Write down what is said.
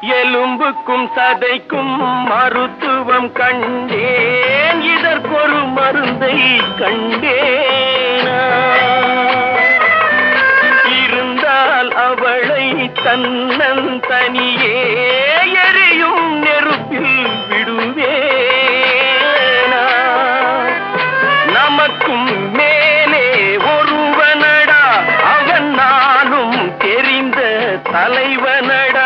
எலும்புக்கும் சதைக்கும் மருத்துவம் கண்டேன். இதற்கொரு மருந்தை கண்டேனா. இருந்தால் அவளை தன்னன் தனியே எரியும் நெருப்பில் விடுவேனா. நமக்கும் மேலே ஒருவனடா. அவன் நானும் தெரிந்த தலைவனடா.